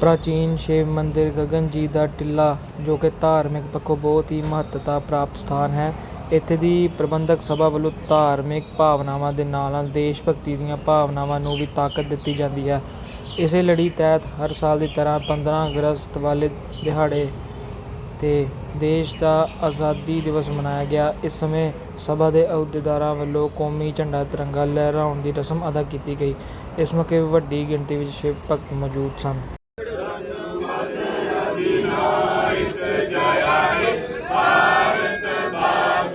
ਪ੍ਰਾਚੀਨ ਸ਼ਿਵ ਮੰਦਰ ਗਗਨ ਜੀ ਦਾ ਟਿੱਲਾ, ਜੋ ਕਿ ਧਾਰਮਿਕ ਪੱਖੋਂ ਬਹੁਤ ਹੀ ਮਹੱਤਤਾ ਪ੍ਰਾਪਤ ਸਥਾਨ ਹੈ, ਇੱਥੇ ਦੀ ਪ੍ਰਬੰਧਕ ਸਭਾ ਵੱਲੋਂ ਧਾਰਮਿਕ ਭਾਵਨਾਵਾਂ ਦੇ ਨਾਲ ਨਾਲ ਦੇਸ਼ ਭਗਤੀ ਦੀਆਂ ਭਾਵਨਾਵਾਂ ਨੂੰ ਵੀ ਤਾਕਤ ਦਿੱਤੀ ਜਾਂਦੀ ਹੈ। ਇਸੇ ਲੜੀ ਤਹਿਤ ਹਰ ਸਾਲ ਦੀ ਤਰ੍ਹਾਂ 15 ਅਗਸਤ ਵਾਲੇ ਦਿਹਾੜੇ ਤੇ ਦੇਸ਼ ਦਾ ਆਜ਼ਾਦੀ ਦਿਵਸ ਮਨਾਇਆ ਗਿਆ। ਇਸ ਸਮੇਂ ਸਭਾ ਦੇ ਅਹੁਦੇਦਾਰਾਂ ਵੱਲੋਂ ਕੌਮੀ ਝੰਡਾ ਤਿਰੰਗਾ ਲਹਿਰਾਉਣ ਦੀ ਰਸਮ ਅਦਾ ਕੀਤੀ ਗਈ। ਇਸ ਮੌਕੇ ਵੱਡੀ ਗਿਣਤੀ ਵਿੱਚ ਸ਼ਿਵ ਭਗਤ ਮੌਜੂਦ ਸਨ।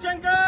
Shivchenko!